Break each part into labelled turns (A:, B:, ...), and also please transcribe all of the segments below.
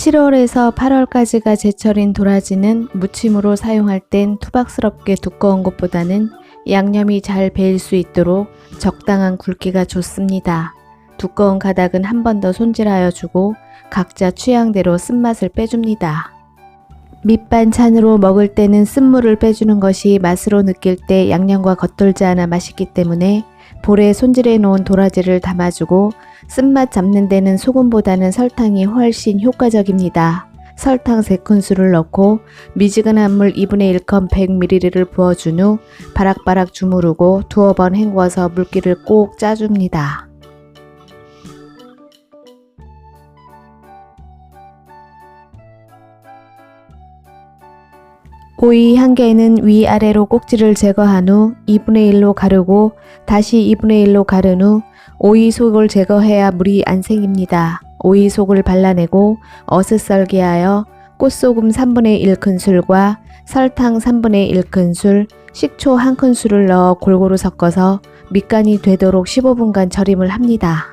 A: 7월에서 8월까지가 제철인 도라지는 무침으로 사용할 땐 투박스럽게 두꺼운 것보다는 양념이 잘 배일 수 있도록 적당한 굵기가 좋습니다. 두꺼운 가닥은 한 번 더 손질하여 주고 각자 취향대로 쓴맛을 빼줍니다. 밑반찬으로 먹을 때는 쓴물을 빼주는 것이 맛으로 느낄 때 양념과 겉돌지 않아 맛있기 때문에 볼에 손질해 놓은 도라지를 담아주고 쓴맛 잡는 데는 소금보다는 설탕이 훨씬 효과적입니다. 설탕 3큰술을 넣고 미지근한 물 2분의 1컵 100ml를 부어준 후 바락바락 주무르고 두어 번 헹궈서 물기를 꼭 짜줍니다. 오이 한 개는 위아래로 꼭지를 제거한 후 2분의 1로 가르고 다시 2분의 1로 가른 후 오이 속을 제거해야 물이 안 생깁니다. 오이 속을 발라내고 어슷썰게 하여 꽃소금 3분의 1큰술과 설탕 3분의 1큰술, 식초 1큰술을 넣어 골고루 섞어서 밑간이 되도록 15분간 절임을 합니다.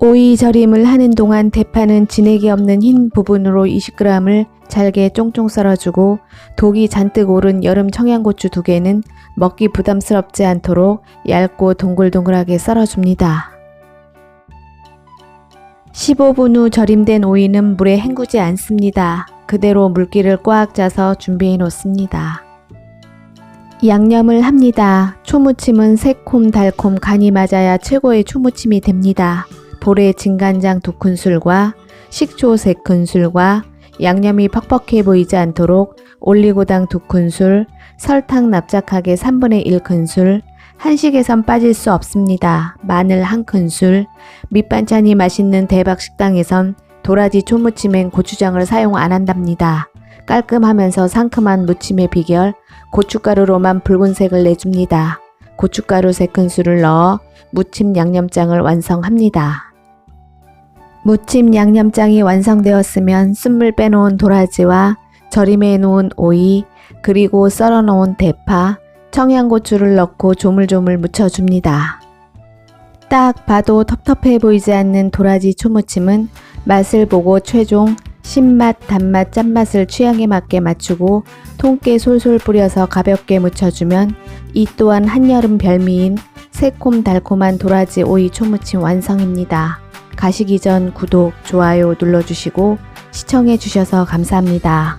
A: 오이 절임을 하는 동안 대파는 진액이 없는 흰 부분으로 20g을 잘게 쫑쫑 썰어주고 독이 잔뜩 오른 여름 청양고추 두 개는 먹기 부담스럽지 않도록 얇고 동글동글하게 썰어줍니다. 15분 후 절임된 오이는 물에 헹구지 않습니다. 그대로 물기를 꽉 짜서 준비해 놓습니다. 양념을 합니다. 초무침은 새콤 달콤 간이 맞아야 최고의 초무침이 됩니다. 볼에 진간장 2큰술과 식초 3큰술과 양념이 퍽퍽해 보이지 않도록 올리고당 2큰술, 설탕 납작하게 3분의 1큰술, 한식에선 빠질 수 없습니다. 마늘 1큰술, 밑반찬이 맛있는 대박 식당에선 도라지 초무침엔 고추장을 사용 안 한답니다. 깔끔하면서 상큼한 무침의 비결, 고춧가루로만 붉은색을 내줍니다. 고춧가루 3큰술을 넣어 무침 양념장을 완성합니다. 무침 양념장이 완성되었으면 쓴물 빼놓은 도라지와 절임해 놓은 오이, 그리고 썰어 놓은 대파, 청양고추를 넣고 조물조물 무쳐줍니다. 딱 봐도 텁텁해 보이지 않는 도라지 초무침은 맛을 보고 최종 신맛, 단맛, 짠맛을 취향에 맞게 맞추고 통깨 솔솔 뿌려서 가볍게 무쳐주면 이 또한 한여름 별미인 새콤달콤한 도라지 오이 초무침 완성입니다. 가시기 전 구독, 좋아요 눌러주시고 시청해 주셔서 감사합니다.